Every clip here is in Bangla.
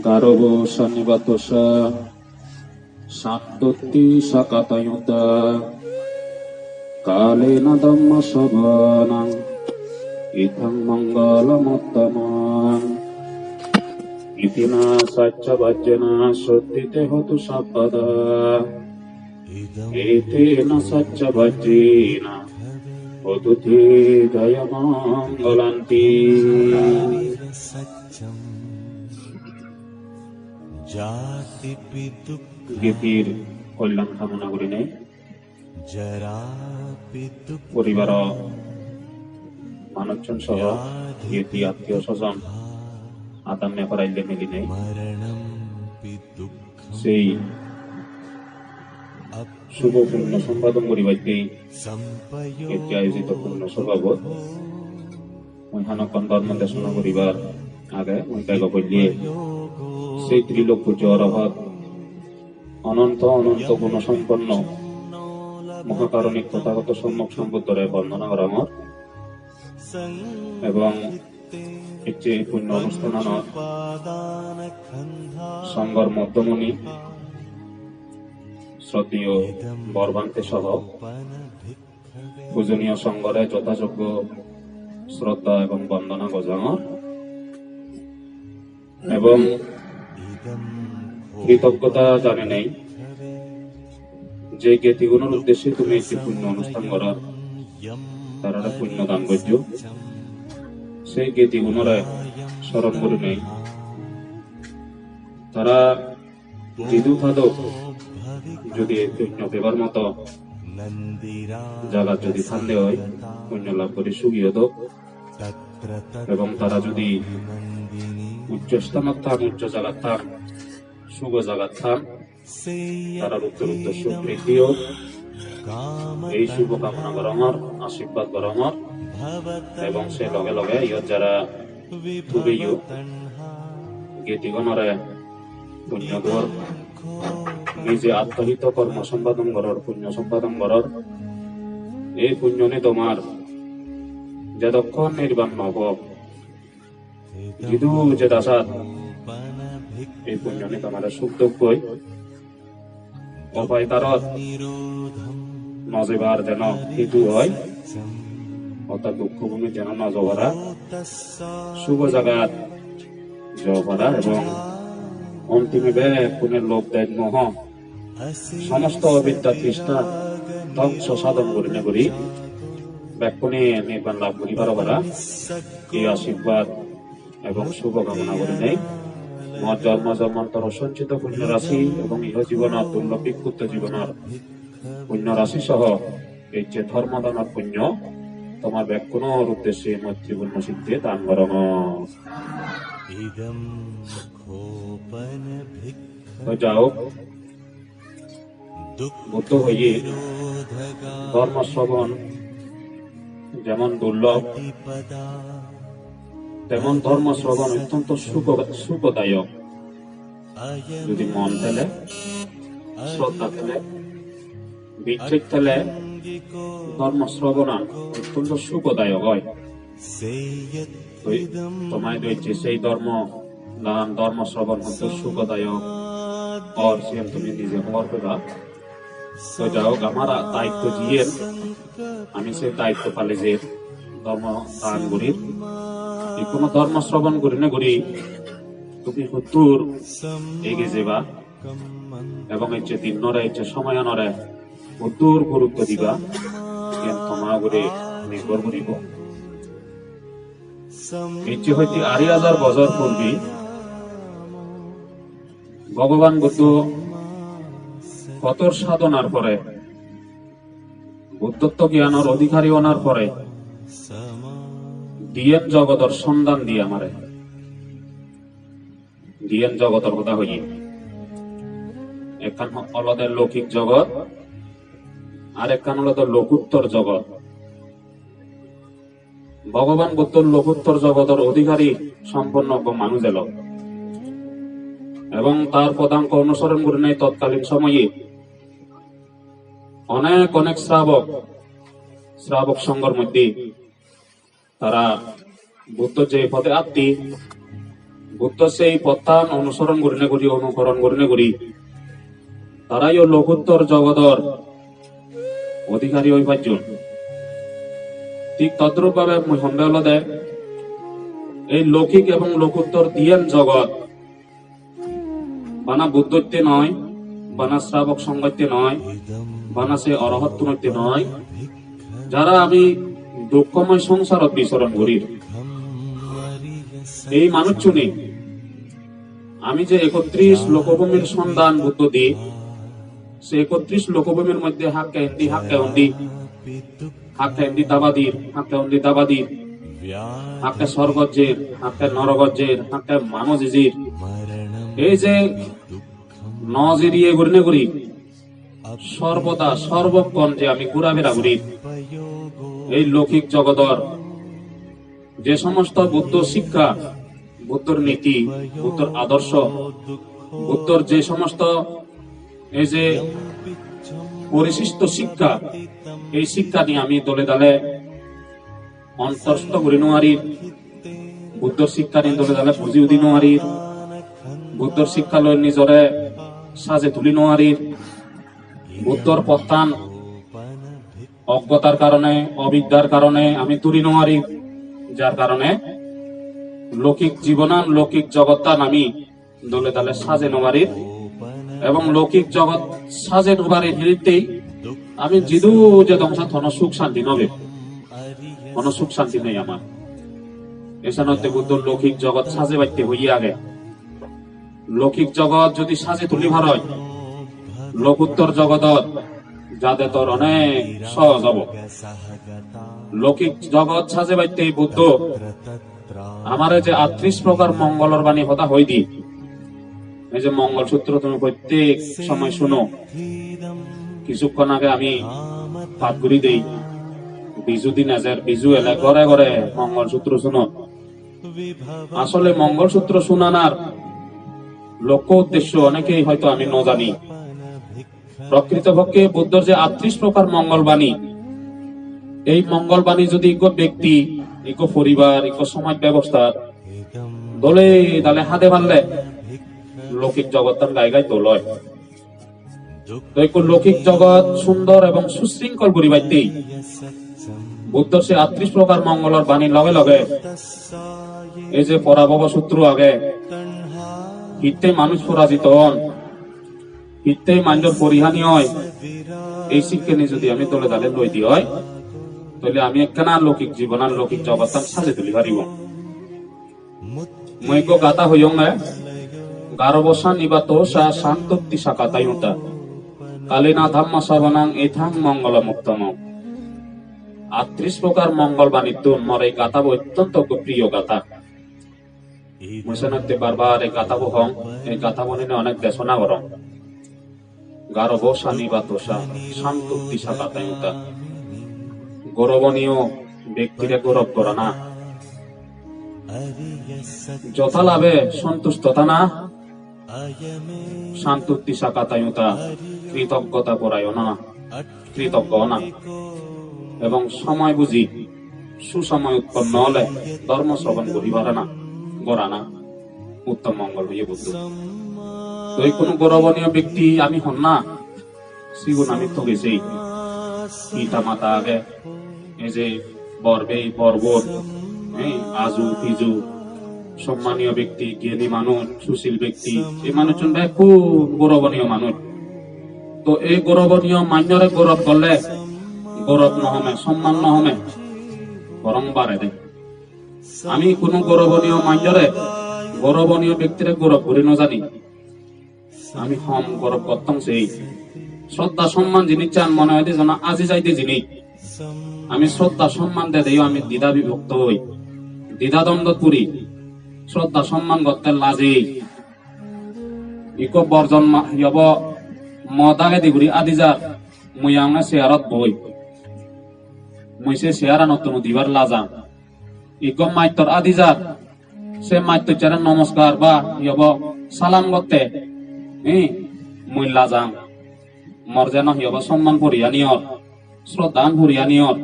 가로보 산니바토사 산도띠 사카타윤다 칼레나 담마 사바낭 이탕 망가라 못다만 이티나 사차 바제나 소띠테 호투 사바다 이티나 사차 바지나 호투티 가야망 걸란티 জ্ঞাতির কল্যাণ কামনা করি নাই। পরিবার মানুষজন সহ জ্ঞাতি আত্মীয় স্বজন আদান নেপারাইলে মিলি নাই। সেই শুভ পূর্ণ সম্পাদন করিবাইতেই এটি আয়োজিত পূর্ণ সভাবত মহানকন ধর্ম দেশনা করিবার মই তাইক বলিয়ে সেই ত্রিলোক পুজো অরহত অনন্ত অনন্ত গুণ সম্পন্ন মহাকারণিক তথাগত সম্মুখ সম্বুদ্ধরে বন্দনা করা আমার এবং একটি পুণ্য অনুষ্ঠান সংঘর মধ্যমণি, শ্রদ্ধীয় বরবান্তে সহ পূজনীয় সংঘরে যথাযোগ্য শ্রদ্ধা এবং বন্দনা গজাঙর এবং কৃতজ্ঞতা জানে নেই যে জ্ঞাতিগুণের উদ্দেশ্যে তুমি একটি পুণ্য অনুষ্ঠান করার তারা পুণ্য দান করছ। সেই জ্ঞাতিগুণরে স্মরণ করে নেই। তারা দিদু থাদক যদি পুণ্য পেবার মতো জায়গা যদি থাকলে হয়, পুণ্য লাভ করে সুগিয়ে এবং তারা যদি উচ্চ স্থানত থাক উচ্চ থাক শুভ থাক তারা উত্তর উত্তর হোক এই শুভ কামনা করা আমার, আশীর্বাদ করা আমার। এবং সে লগে লগে ইয়ত যারা তুবিও গীতিগণরে পুণ্যদর নিজে আত্মহিত কর্ম সম্পাদন করার পুণ্য সম্পাদন করার এই পুণ্যনে তোমার, যতক্ষণ নির্বাণ নব যিদু যে দাসাত এই পুণ্যনে তোমার সুখ দুঃখই অপায় তারত নজেবার যেন হিতু হয় অর্থাৎ দুঃখ ভূমি যেন নজভরা শুভ জাগাত জভরা এবং অন্তিমে পুনের লোক দেয় মোহ। সমস্ত অবিদ্যা তৃষ্ণা ধ্বংস সাধন করিলে করি। ব্যাকুণে নির্বাণ লাভ করি বারবারা এই আশীর্বাদ এবং শুভকামনা করে নেই আমার জন্ম জন্মান্তর সঞ্চিত পুণ্যরাশি এবং ইহ জীবন তুল্য বিক্ষুব্ধ জীবনের পুণ্যরাশি সহ এই যে ধর্মদানের পুণ্য তোমার ব্যাকুণর উদ্দেশ্যে মত জীবন সিদ্ধে দান করম যাও। বুদ্ধ হয়ে ধর্ম শ্রবণ যেমন দুর্লভ তেমন ধর্ম শ্রবণ অত্যন্ত সুখ- সুখদায়ক। যদি মন ফেলে, শ্রদ্ধা ফেলে বিচ্ছেদ ফেলে, ধর্ম শ্রবণা অত্যন্ত সুখদায়ক হয়। তোমায় রয়েছে সেই ধর্ম নাম ধর্ম শ্রবণ হতো সুখদায়ক। और সিএম তুমি নিজে হওয়ার পেলা তো যাও আমার দায়িত্ব জিয়ের আমি সেই দায়িত্ব পালে যে ধর্ম দান করির এই কোনো ধর্ম শ্রবণ করি না, করি তুমি হুতুর এগিয়ে যাবা এবং যে দিন নরে যে সময় নরে হুতুর গুরুত্ব দিবা। তোমার করে নির্ভর করিব এই যে হইতে হাজার পূর্বে ভগবান বুদ্ধ সাধনার পরে, বুদ্ধত্ব জ্ঞানের অধিকারী হওয়ার পরে দিয়েন জগতর সন্ধান দিয়ে আমারে। দিয়েন জগতর কথা হইয়ে। এখান অলদের লৌকিক জগৎ, আর একখান হলো লোকুত্তর জগৎ। ভগবান বুদ্ধ লোকুত্তর জগতের অধিকারী সম্পন্ন মানুষ এলো। এবং তার পদাঙ্ক অনুসরণ করে নেয় তৎকালীন সময়ে। অনেক অনেক শ্রাবক শ্রাবক সংঘর মধ্যে তারা বুদ্ধ যে পদে আত্মী, বুদ্ধ সেই পথান অনুসরণ করিনে করি, অনুকরণ করিনে করি। তারাই ও লোকোত্তর জগদর অধিকারী হই পাঁচজন ঠিক তদ্রুপ ভাবে সন্দেহ হল দে এই লৌকিক এবং লোকোত্তর দিয়েন জগৎ। বানা বুদ্ধত্বে নয়, বানা শ্রাবক সঙ্গত্যে নয়, বানা সে অরহত্ব নয়। যারা আমি দুঃখময় সংসার আপনি স্মরণ করির এই মানুষ চুনি আমি যে একত্রিশ লোকভূমির সন্ধান বুদ্ধ দিই, সে একত্রিশ লোকভূমির মধ্যে হাক্কা হিন্দি হাক্কা হন্দি হাক্কা হিন্দি দাবাদির, হাক্কা হন্দি দাবাদির, হাক্কা স্বর্গজ্জের হাক্কা নরগজ্জের হাক্কা মামজিজির। এই যে নজিরিয়ে ইয়ে করি সর্বদা সর্বক্ষণ যে আমি ঘুরাফেরা করি। এই লৌকিক জগদর যে সমস্ত বুদ্ধ শিক্ষা, বুদ্ধর নীতি, বুদ্ধর আদর্শ, বুদ্ধর যে সমস্ত এই যে পরিশিষ্ট শিক্ষা, এই শিক্ষা নিয়ে আমি দলে দলে অন্তস্থ করে নোয়ারির। বুদ্ধর শিক্ষা নিয়ে দলে দলে পুঁজি উদি নোয়ারির। বুদ্ধর শিক্ষা লয় নিজরে সাজে তুলি নোয়ারির। বুদ্ধর প্রস্থান। অজ্ঞতার কারণে, অবিদ্যার কারণে, আমি তুলি নোয়ারি যার কারণে লৌকিক জীবনান, লৌকিক জগৎটান আমি দলে দলে সাজে নোয়ারির এবং লৌকিক জগৎ সাজে নোবারির হিরিতেই আমি জিদু যে ধ্বংস থন সুখ শান্তি নবে। কোন সুখ শান্তি নেই আমার। এসানতে বুদ্ধ লৌকিক জগৎ সাজে বাইতে হইয়া আগে। লৌকিক জগৎ যদি সাজে তুলি ভার হয় লোকোত্তর জগতত যাতে তোর অনেক সহজ হব। লৌকিক জগৎ সাজে বাইতে বুদ্ধ, আমার যে আত্রিশ প্রকার মঙ্গলর বাণী হতা হই দি। এই যে মঙ্গল সূত্র তুমি প্রত্যেক সময় শুনো। কিছুক্ষণ আগে আমি পাতগুড়ি দেই। বিজু দিন আজের বিজু এলে ঘরে ঘরে মঙ্গল সূত্র শুনো। আসলে মঙ্গল সূত্র শুনানার লক্ষ্য উদ্দেশ্য অনেকেই হয়তো আমি ন জানি। প্রকৃতপক্ষে বুদ্ধর যে আত্রিশ প্রকার মঙ্গলবাণী, এই মঙ্গলবাণী যদি ইকো ব্যক্তি, ইকো পরিবার, ইকো সমাজ ব্যবস্থার দলে দালে হাতে বানলে লৌকিক জগৎ গায়ে গায়ে দোলয় লৌকিক জগৎ সুন্দর এবং সুশৃঙ্খল পরিবারতেই বুদ্ধ সে আত্রিশ প্রকার মঙ্গলর বাণী লগে লগে, এই যে পরাভব সূত্র আগে, হিতে মানুষ পরাজিত হন। হিতে মানুষ পরিহানি হয়। এই শিক্ষা নিয়ে যদি আমি দলে দালে লই দি হয়, তাহলে আমি একখানা লৌকিক জীবন আর লৌকিক জগৎ সাজে তুলি পারিব গো গাতা হইয়ং না গারবসা নিবাত সা শান্তোক্তি সাকাতায়ুতা কালিনা ধাম্মা সবনাং এথাং মঙ্গল মুক্তম আটত্রিশ প্রকার মঙ্গল বাণিজ্য মর এই গাথা অত্যন্ত প্রিয় গাথা মুসেনতে বারবার এই গাথা হং, এই গাথা বনিনে অনেক দেশনা গরম গারবসা নিবাতসা শান্তুক্তি সাতাতায়ুতা গৌরবনীয় ব্যক্তিরা গৌরব করা না। যথা লাভে সন্তুষ্টতা না। শান্তুক্তি সাকাতায়ুতা কৃতজ্ঞতা পরায়ণ না, কৃতজ্ঞ না। এবং সময় বুঝি, সুসময় উৎপন্ন হলে ধর্ম শ্রবণ করি না গড়া না। উত্তম মঙ্গল হইয়ে বুদ্ধ। এই কোন গৌরবনীয় ব্যক্তি আমি হন না। শ্রীগুণ আমি তো গেছেই পিতা মাতা আগে এই যে বর্বে এই আজু ফিজু সম্মানীয় ব্যক্তি, জ্ঞানী মানুষ, সুশীল ব্যক্তি, এই মানুষজন ভাই খুব গৌরবনীয় মানুষ। তো এই গৌরবনীয় মান্যরে গৌরব করলে গৌরব নহমে, সম্মান নহমে বরং বাড়ে আমি কোনো গৌরবনীয় মান্যরে গৌরবনীয় ব্যক্তিরে গৌরব করি না জানি। আমি হম গৌরব করতাম সেই। শ্রদ্ধা, সম্মান যিনি চান, মনে হয় যেন আজি যাইতে যিনি। আমি শ্রদ্ধা, সম্মান দে দিও আমি দ্বিধা বিভক্ত হই। দ্বিধা দ্বন্দ্ব করি। শ্রদ্ধা, সম্মান করতে লাজে। ইকো বর্জন হব মদাগে দিগুরি আদি যার মুই আঙে শেয়ারত বই। মুই সে শেয়ারা নতুন দিবার লাজাম ইকো মাইতর আদি যার সে মাইতর চারে নমস্কার বা হব সালাম করতে মর যেন হব সম্মান করিয়া নিয়র, শ্রদ্ধান করিয়া নিয়র।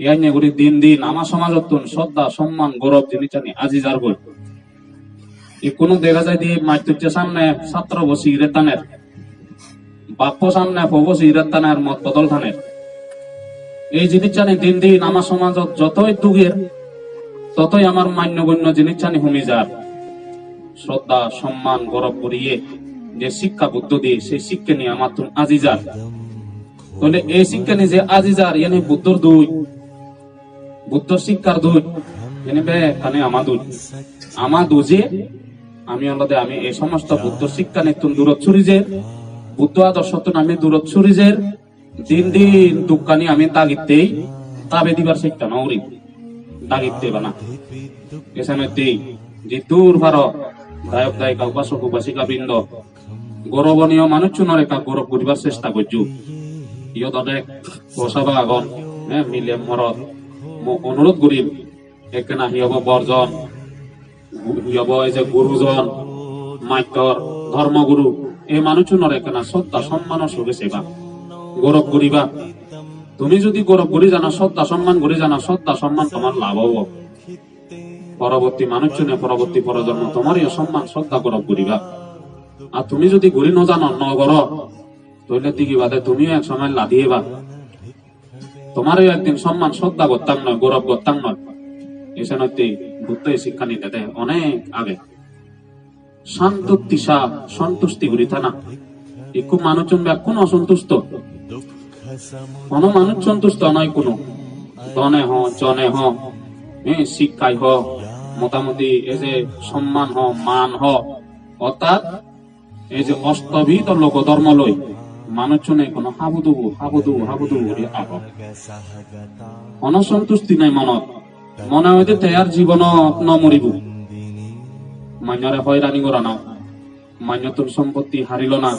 ইয়াই নেগুরি দিন দিন আমার সমাজত শ্রদ্ধা, সম্মান, গৌরব জিনিস জানি আজি যার বই। কোনো দেখা যায় দিয়ে মাইতুর্যের সামনে ছাত্র বসি রেতানের বাপ্য সামনে ফবসি রেতানের মত বদল থানের এই জিনিস জানি দিন দিন আমার সমাজত যতই দুগের, ততই আমার মান্যগণ্য জিনিস জানি হুমি যার। শ্রদ্ধা, সম্মান, গৌরব করিয়ে যে শিক্ষা বুদ্ধ দিয়ে সেই শিক্ষা নিয়ে আমার তুমি আজি যার তাহলে এই শিক্ষা নিয়ে যে আজি যার এনে বুদ্ধর দুই, বুদ্ধ শিক্ষার দুই এনে বে কানে আমার দুই আমার আমি অলদে আমি এই সমস্ত বুদ্ধ শিক্ষা নিয়ে তুমি দূরত ছুরি বুদ্ধ আদর্শ তো আমি দূরত ছুরি দিন দিন দুঃখানি আমি তাগিতেই, তাবে দিবার শিক্ষা নৌরি তাগিতে এখানে দেই, যে দূর ভারত দায়ক দায়িকা উপাসক, উপাসিকা, বৃন্দ গৌরবনীয় মানুষ চুনরে কা গৌরব করিবার চেষ্টা করছু ইয়ত অনেক বসাবা আগন হ্যাঁ মিলে মরত অনুরোধ করিম একনা হিয়ব বর্জন হিয়ব এই যে গুরুজন মাইকর ধর্মগুরু এই মানুষ চুনরে একনা শ্রদ্ধা সম্মান সুখে সেবা গৌরব করিবা তুমি যদি গৌরব করি জানা শ্রদ্ধা সম্মান করি জানা শ্রদ্ধা সম্মান তোমার লাভ হব। পরবর্তী মানুষ জন্য পরবর্তী পরজন্ম তোমারই সম্মান শ্রদ্ধা গৌরব করিবা আর তুমি যদি ঘুরি ন জানো ন গর তৈলে দিকে বাদে তুমিও এক সময় লাদিয়ে বা তোমারও একদিন সম্মান শ্রদ্ধা করতাম নয় গৌরব করতাম নয়। এসে বুদ্ধ শিক্ষা নিতে দেয় অনেক আগে শান্ত তিসা সন্তুষ্টি না মানুষজন কোন অসন্তুষ্ট। কোন মানুষ সন্তুষ্ট নয় কোনো। ধনে হ, জনে হ হ্যাঁ শিক্ষায় হ, মোটামুটি এই যে সম্মান হ, মান হ অর্থাৎ এই যে অস্তবিত লোক ধর্ম লই মানুষজনে কোনো হাবুদুবু হাবুদুবু হাবুদুবু আহ অনসন্তুষ্টি নাই মনত। মনে হইতে তেয়ার জীবন ন মরিব মান্যরে হয়রানি করা না। মান্য তোর সম্পত্তি হারিল না।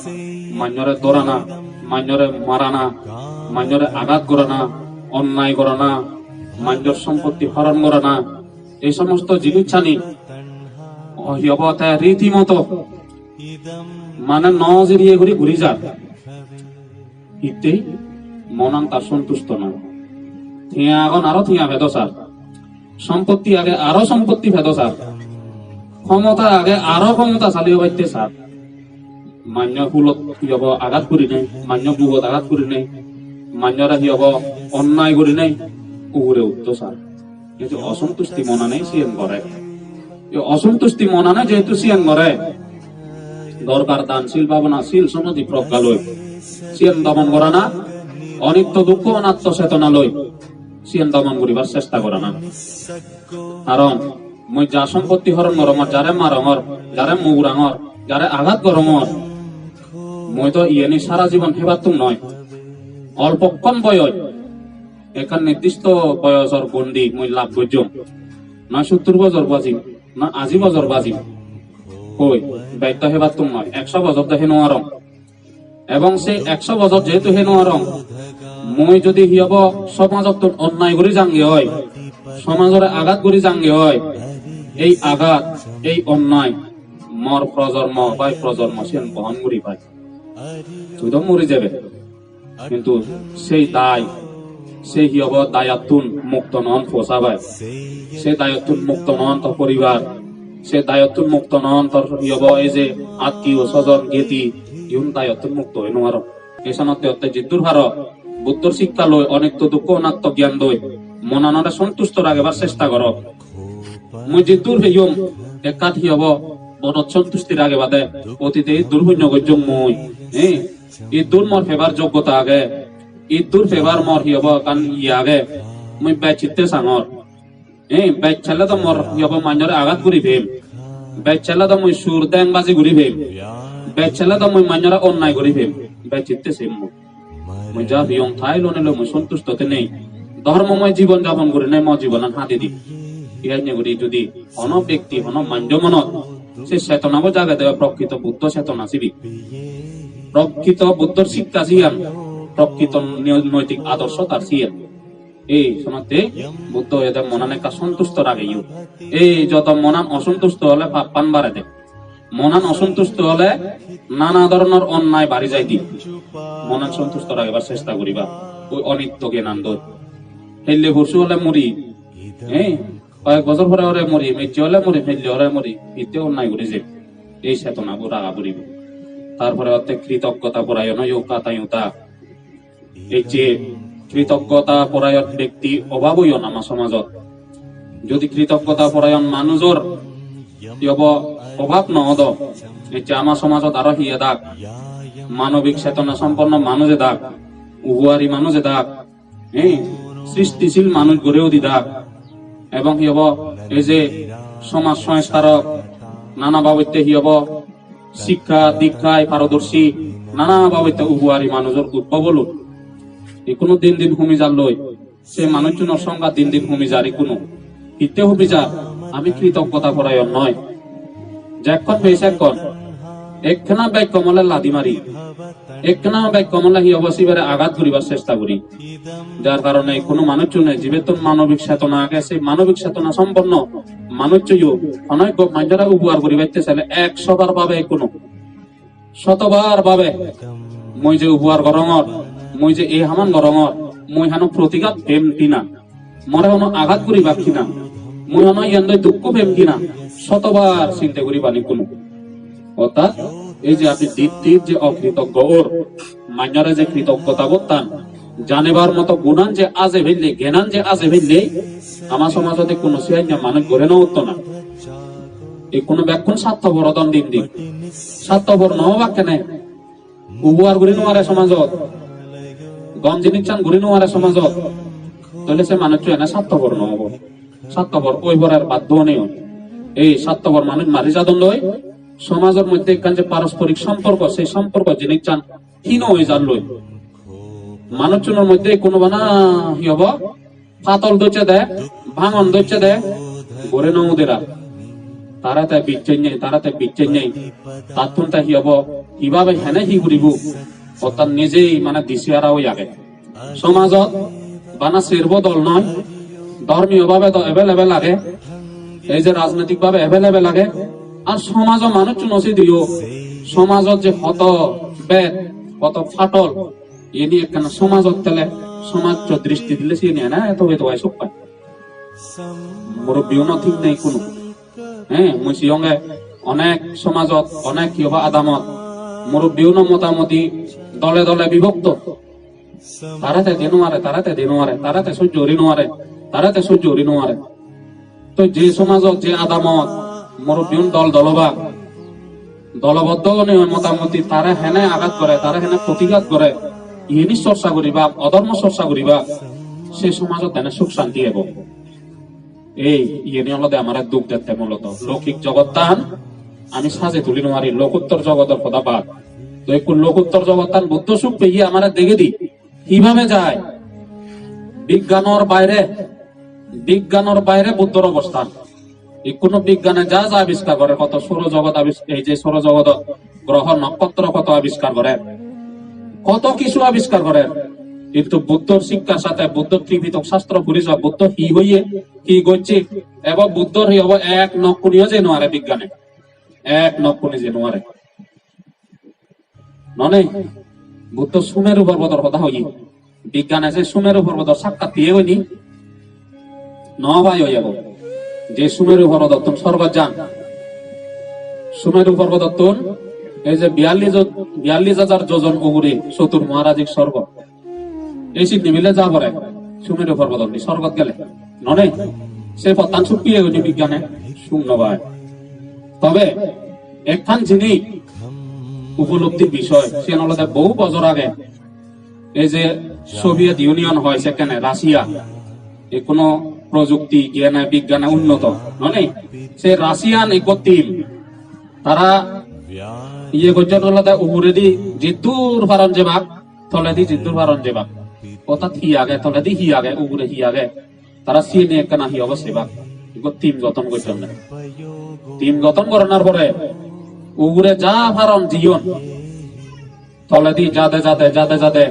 মান্যরে দরা না। মান্যরে মারা না। মান্যরে আঘাত করা না। অন্যায় করা না। মান্যর সম্পত্তি হরণ করা না। এই সমস্ত জিনিস জানি রীতিমতো মানে ন জেরিয়ে ঘুরি ঘুরি যা। ইতেই মনান তার সন্তুষ্ট নয় থিয়া আগন আরও থিয়া ভেদ সার সম্পত্তি আগে আরও সম্পত্তি ভেদ সার ক্ষমতা আগে আরও ক্ষমতা চালিয়ে পাইতে সার মান্য কুলত কি আঘাত করি নাই, মান্য বুবত আঘাত করি নাই মান্যরা কি হব অন্যায় করি নাই উগুরে উঠত সার কিন্তু অসন্তুষ্টি মনা নেই সিএন করে অসন্তুষ্টি মনা নেই যেহেতু সিএন করে দরকার দানশীল ভাবনা, শীল সমাধি প্রজ্ঞা লই সিএন দমন করা না, অনিত্য দুঃখ, অনাত্ম চেতনা লই সিএন দমন করিবার চেষ্টা করা না। কারণ, মই যা সম্পত্তি হরণ মরমর যারে মারঙর যারে মৌরাঙর যারে আঘাত গরমর মই তো ইয়েনি সারা জীবন হেবার তুম নয় অল্পক্ষণ বয়স এখান নির্দিষ্ট বয়সর গন্ডি মই লাভ করছম না সত্তর বছর বাজিম, না আজি বছর বাজিম। কই? দায়িত্ব হেবার তুম নয় একশো বছর দেখে নোয়ারম এবং সেই একশো বছর যেহেতু হে নোয়ারম মই যদি হিয়ব সমাজত অন্যায় করে জাঙ্গে হয় সমাজরে আঘাত করে জাঙ্গে হয়, এই আঘাত, এই অন্যায় মর প্রজন্ম বা প্রজন্ম সে বহন করি পায়। তুই তো মরে যাবে। কিন্তু সেই দায় সেই হিয়ব দায়াতুন মুক্ত নন ফসাবাই সে দায়ত্বন মুক্ত নন তোর পরিবার সে দায়ত্বন মুক্ত নন, তোর এই যে আত্মীয় স্বজন, গেতি, ইউন দায়ত্বন মুক্ত হয়ে নোয়ার এসানতে অত্যে জিদ্দুর ভার বুদ্ধর শিক্ষা লই অনেক তো দুঃখ অনাত্ম জ্ঞান দই মনানরে সন্তুষ্ট রাখবার চেষ্টা কর। মই জিদ্দুর হইম একাত হিয়ব মনত সন্তুষ্টির আগে বাদে অতীতে দুর্ভন্য গজ্য মই। হ্যাঁ এই দূর মর ফেবার যোগ্যতা আগে। এই দূর ফেবার মর হিয়ব কান ই আগে। মই বেচিতে সাঙর। এই তো মর হিয়ব মাঞ্জরে আঘাত করি ভেম। বেচ চালে তো মই সুর দেং বাজি ঘুরি ভেম। বেচ চালে তো মই মাঞ্জরে অন্যায় করি ভেম। বেচিতে সেম মই যা হিয়ং থাই লোনে লো মই সন্তুষ্টতে নেই। ধর্মময় জীবন যাপন করি নাই মই জীবন হাতে দি ইয়াজ্ঞ করি যদি অন ব্যক্তি অন মাঞ্জ মনত, সে চেতনাব জাগে দেওয়া প্রকৃত বুদ্ধ চেতনা শিবি প্রকৃত বুদ্ধর শিক্ষা জিয়ান প্রকৃত নৈতিক আদর্শ তার সিয়ান এই শোনাতে বুদ্ধ এদের মনান একটা সন্তুষ্ট রাগে ইউ। এই যত মনান অসন্তুষ্ট হলে পান বাড়ে দেয় মনান অসন্তুষ্ট হলে নানা ধরনের অন্যায় বাড়ি যাই দি। মনান সন্তুষ্ট রাখবার চেষ্টা করিবা। ওই অনিত্য জ্ঞানান্দ হেললে হরসু হলে মুড়ি হ্যাঁ কয়েক বছর পরে ওরে মরি মেচে হলে মরি, ফেললে ওরে মরি ইতে অন্যায় করে যে এই চেতনা আগা বুড়িব তারপরে অর্থে কৃতজ্ঞতা পরায়ণ ইউকা তাইউতা এই যে কৃতজ্ঞতা পরায়ণ ব্যক্তি অভাবইও না আমার সমাজত। যদি কৃতজ্ঞতা পরায়ণ মানুষের অভাব নহদ এই যে আমার সমাজত আরও হিয়ে দাগ মানবিক চেতনা সম্পন্ন মানুষে দাগ উহুয়ারি মানুষে দাগ হ্যাঁ সৃষ্টিশীল মানুষ গড়েও দি দাগ এবং হিয়ব এই যে সমাজ সংস্কারক নানা বাবৈতে হিয়ব শিক্ষা দীক্ষায় পারদর্শী নানা বাবৈতে উহুয়ারি মানুষের উদ্ভব হলো। এই কোনো দিন দিন হুমি যার লই সে মানুষজনের সংখ্যা দিন দিন হুমি যার কোনো। ইতে হুমি যা আমি কৃতজ্ঞতা পরায়ণ নয় যখন পেয়েছে এখন একখানা ব্যাগ কমলে লাদি মারি। একখানা কমলে হি আঘাত চেষ্টা করি। যার কারণে কোনো মানুষ মানবিক চেতনা আগে সেই মানবিক চেতনা সম্পন্ন মানুষ অনেক মানুষরা উপহার করি বাইতে চাইলে পাবে কোনো। শতবার পাবে। মই যে উপহার গরমর মই যে এই হামান গরমর মই হানো প্রতিঘাত প্রেম কিনা মরে হনো আঘাত করি বাকি না মই হনো ইয়ান্দ দুঃখ প্রেম কিনা। শতবার চিন্তা করি বানি কোনো। অর্থাৎ এই যে আপনি দ্বিতীয় যে অকৃতজ্ঞ ওর মান্যরা যে কৃতজ্ঞতা বলতাম জানেবার মতো গুণান যে আজে ফেললে জ্ঞানান যে আজে ফেললে আমার সমাজতে কোনো সিয়ান্য মানুষ গড়ে না উঠতো না। এই কোনো ব্যাকুণ স্বার্থপর দিন দিন স্বার্থপর নহ বা কেনে? উবুয়ার ঘুরি নোয়ারে সমাজত। গম জিনিস নোয়ারে সমাজত। তাহলে সে মানুষ এনে স্বার্থপর নহব। স্বার্থপর ওই বরার বাধ্য নেই এই স্বার্থপর মানুষ মারি যাদন লয় সমাজের মধ্যে একখান যে পারস্পরিক সম্পর্ক সেই সম্পর্ক জিনিস চান হীন হয়ে যান লই মানুষজনের মধ্যে কোনো বানা কি হব? পাতল দচ্ছে দেয় ভাঙন দচ্ছে দেয় গড়ে নৌদেরা তারাতে বিচ্ছেন নেই তারাতে বিচ্ছেন নেই। তার তুলতা কি হব? কীভাবে হেনে হি ঘুরিব অর্থাৎ নিজেই মানে দিশিয়ারা হয়ে আগে সমাজত বানা শির্ব দল নয় ধর্মীয় ভাবে এভেলেবেল লাগে, এই যে রাজনৈতিক ভাবে এভেলেবেল লাগে আর সমাজ মানুষ নসি দিও সমাজত যে কত বেদ কত ফাটল এ নিয়ে কেন সমাজত তেলে সমাজ দৃষ্টি দিলে সে নিয়ে না, এত বেদ হয় সব পায়। মুরব্বীও ঠিক নেই কোনো। হ্যাঁ মুই সিয়ঙ্গে অনেক সমাজত, অনেক কিবা আদামত মুরব্বীও মোটামুটি দলে দলে বিভক্ত। তারাতে দিন মারে, তারাতে দিন মারে, তারাতে সহ্য হরি নোয়ারে তারাতে সহ্য হরি নোয়ারে তো যে সমাজত, যে আদামত, মুরব্বীন দল দলবা দলবদ্ধ নয় মোটামুটি তারা হেনে আঘাত করে তারা হেনে প্রতিঘাত করে ইহিনি চর্চা করিবা অধর্ম চর্চা করিবা সে সমাজত তেনে সুখ শান্তি হব। এই ইয়ে হলদে আমার দুঃখ দেখতে মূলত। লৌকিক জগৎ আমি সাজে তুলি নোৱাৰি লোকোত্তর জগতের কথা বাদ তো একটু লোকোত্তর জগৎ তান বুদ্ধ সুখ পেয়ে আমার দেখে দি। কীভাবে যায়? বিজ্ঞানের বাইরে বিজ্ঞানের বাইরে বুদ্ধর অবস্থান। কোন বিজ্ঞানে যা যা আবিষ্কার করে, কত সৌরজগৎ এই যে সৌরজগৎ, গ্রহ, নক্ষত্র কত আবিষ্কার করে। কত কিছু আবিষ্কার করে। কিন্তু বুদ্ধর শিক্ষার সাথে বুদ্ধ ত্রিপিতক শাস্ত্র পরিচয় বুদ্ধ হি হইয়ে, কি করছে? এবং বুদ্ধর হি হব এক নকুনিও যে নোয়ারে বিজ্ঞানে। এক নকুনি যে নোয়ারে। ননে বুদ্ধ সুমেরু পর্বতর কথা হই বিজ্ঞানে যে সুমেরু পর্বতর সাক্ষাৎ দিয়ে হইনি ন ভাই হইয়াব যে সুমেরু পর্বতন স্বর্গ যান। সুমেরু পর্বতন এই যে বিয়াল্লিশ বিয়াল্লিশ হাজার যোজন উগুরে চতুর মহারাজিক স্বর্গ। এই সিট নিমিলে যা পরে সুমেরু পর্বতন স্বর্গত গেলে। ননে সে পত্তান গেছে বিজ্ঞানে শূন্য ভাই তবে একখান জিনিস উপলব্ধির বিষয় সে নলদে বহু বছর আগে এই যে সোভিয়েত ইউনিয়ন হয় সেখানে রাশিয়া এ কোনো প্রযুক্তি জ্ঞানে বিজ্ঞানে উন্নত মানে সে রাশিয়ান এক টিম তারা ইয়ে করছে নলদে উপরে দি জিদ্দুর ফারন যে বাঘ তলে দি জিদ্দুর ফারন যে বাঘ অর্থাৎ হি আগে তলে দি হি আগে। উপরে হি আগে তারা সি নিয়ে কেনা হি অবশ্যই বাঘ টিম গঠন করছেন টিম গঠন করানোর পরে উগুরে যা ফারন জিয়ন তলে দি যাতে যাতে যাতে যাতে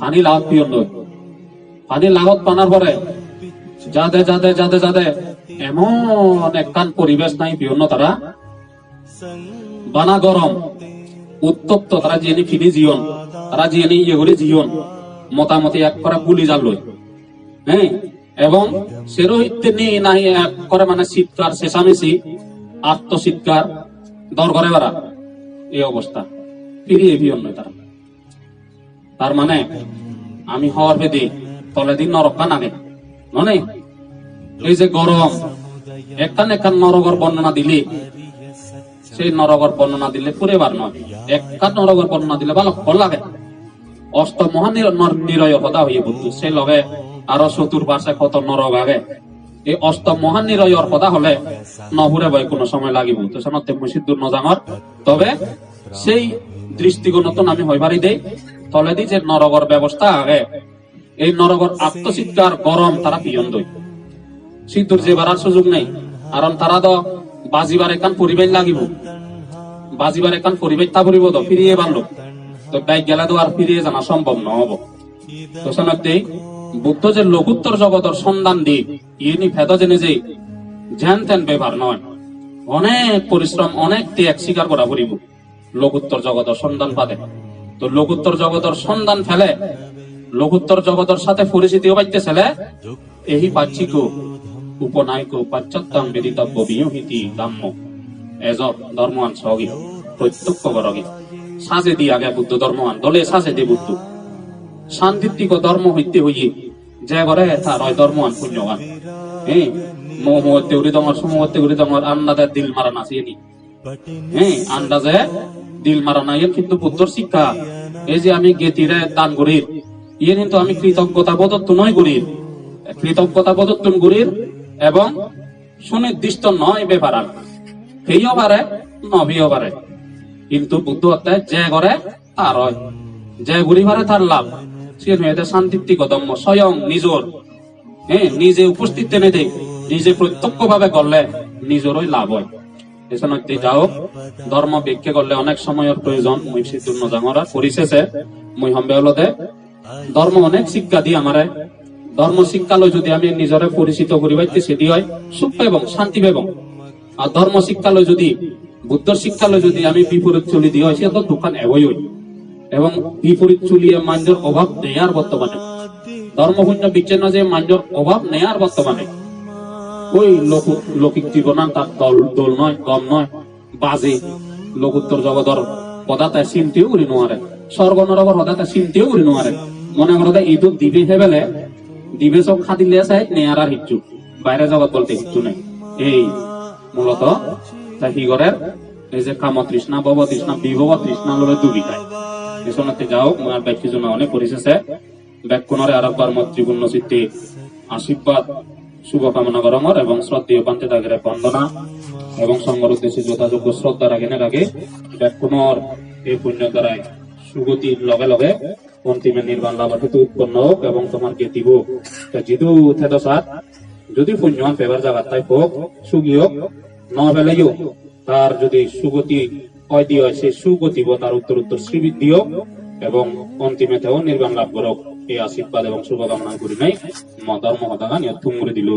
পানি লাগ পিয়ন নয় পানি লাগত পানার পরে যাতে যাতে যাতে যাতে এমন একখান পরিবেশ নাই পিয়ন তারা। বানা গরম, উত্তপ্ত তারা যিনি ফিনি জিয়ন তারা যিনি ইয়ে করে জিয়ন মোটামুটি এক করা গুলি জাল লই হ্যাঁ? এবং সেরোহিত্যে নিয়ে নাহি এক করে মানে চিৎকার চেঁচামেচি আত্মচিৎকার দর করে বেড়া। এই অবস্থা। ফিরিয়ে বিয়ন নয় তারা। তার মানে আমি হওয়ার বেদে তলে দিন নরকা নাগে ননে? এই যে গরম, একখান একখান নরগর বর্ণনা দিলে, সেই নরগর বর্ণনা দিলে পুরেবার নয়। একখান নরগর বর্ণনা দিলে ভালো ফল লাগে। অষ্ট মহান নিরয় হতা হইয়ে বুদ্ধ। সেই লগে আরও চতুর্পাশে কত নরক আগে। এই অষ্ট মহান নিরয়র কথা হলে নভুরে বই কোনো সময় লাগিব। তো সনতে মুসিদুর নজাঙর। তবে সেই দৃষ্টিকোণত আমি হইবারি দেই। তলে দি যে নরগর ব্যবস্থা, আগে এই নরগর আত্মচিৎকার, গরম, তারা পিয়ন দই। সিদ্ধুর যে বাড়ার সুযোগ নেই, কারণ তারা তো বাজিবার একান পরিবেশ লাগিব। বাজিবার একান পরিবেশ তা পরিব তো, ফিরিয়ে বানলো। তো তাই গেলে তো আর ফিরিয়ে জানা সম্ভব নহব। তো শোনাতে বুদ্ধ যে লঘুত্তর জগতর সন্ধান দি ইনি ভেদ জেনে যে ধ্যান ধ্যান ব্যবহার নয়। অনেক পরিশ্রম, অনেক ত্যাগ স্বীকার করা পড়িব লঘুত্তর জগতর সন্ধান পাতে তো লঘুত্তর জগতর সন্ধান ফেলে লঘুত্তর জগতর সাথে পরিচিতিও পাইতে ছেলে। এই পাচ্ছিক, উপনায়ক পাশ্চাত্যাং বেদিতব্য বিয়হিতি দাম্য এজ ধর্মৱান সহগী প্ৰত্যক্ষ কৰগী সাজে দি আগে বুদ্ধ ধর্মৱান, দলে সাজে দি বুদ্ধ। শান্তিত্বিক ধর্ম হইতে হইয়ে যে করে তার হয় ধর্মৱান পুণ্যৱান হ্যাঁ মোহাম্মদ উড়ি দমর সমমত উড়ি দমর আন্দাজে দিল মারা না সিয়ে হ্যাঁ আন্দাজে দিল মারা না ইয়ে কিন্তু বুদ্ধর শিক্ষা। এই যে আমি গেতিরে দান করির ইয়ে কিন্তু আমি কৃতজ্ঞতা বোধত্ব নয় করির। কৃতজ্ঞতা বোধত্ব করির, এবং সুনির্দিষ্ট নয় ব্যাপার সেইও পারে নভিও পারে। কিন্তু বুদ্ধ হত্যায় যে করে তার হয় যে ঘুরি পারে তার লাভ। সে মেয়েদের শান্তিত্বিক দম্য স্বয়ং নিজর। হ্যাঁ নিজে উপস্থিত দেয় নিজে প্রত্যক্ষ ভাবে করলে নিজেরই লাভ হয়। যাও, ধর্ম ব্যাখ্যা করলে অনেক সময়ের প্রয়োজন, মুই সিদ্ধুর ধর্ম অনেক শিক্ষা দিয়ে আমারে। ধর্ম যদি আমি নিজরে পরিচিত করি পাইতে সেটি হয়, সুখ এবং শান্তি এবং আর ধর্ম শিক্ষালয় যদি বুদ্ধ শিক্ষালয় যদি আমি বিপরীত চলি দিয়ে হয়, সে তো দোকান এবই হই। এবং বিপরীত চলিয়ে মাঞ্জর অভাব নেই আর বর্তমানে ধর্মশূন্য বিচ্ছিন্ন যে মাঞ্জর অভাব নেই আর বর্তমানে। ওই লোক লৌকিক জীবন তার দল, দোল নয় কম নয়, বাজে লোকোত্তর জগতর পদাতে চিন্তিও করি নোয়ারে। স্বর্গ নরকর পদাতে চিন্তিও করি নোয়ারে। মনে করতে ইদুর দিবে হেবেলে দিবে সব খাদিলে আছে নেয়ার আর হিচ্ছু। বাইরে জগৎ বলতে হিচ্ছু নেই। এই মূলত তা হিগরের এই যে কাম তৃষ্ণা ভব তৃষ্ণা বিভব তৃষ্ণা লড়ে দুবিটায় এসনাতে যাও মার ব্যক্তি জন্য অনেক পরিশেষে ব্যাকুণরে আরেকবার মৈত্রীপূর্ণ চিত্তে আশীর্বাদ, শুভকামনা করমর এবং শ্রদ্ধেয় পান্তে তাগের বন্দনা, এবং সঙ্গর উদ্দেশ্যে যথাযোগ্য শ্রদ্ধা রাখেন আগে ব্যাকুণর এই পুণ্য দ্বারাই সুগতির লগে লগে অন্তিমে নির্বাণ লাভের হেতু উৎপন্ন হোক, এবং তোমার কে দিব জিদু থেদ সাত যদি পুণ্যবান পেবার জায়গা তাই হোক সুগী হোক, ন পেলাইও তার যদি সুগতি দিয়ে হয় ব তার উত্তর উত্তর শ্রীবৃদ্ধি এবং অন্তিমেতেও নির্বাণ লাভ করক এই আশীর্বাদ এবং শুভকামনা করি নাই মদার মহদাগান তুমরে দিল।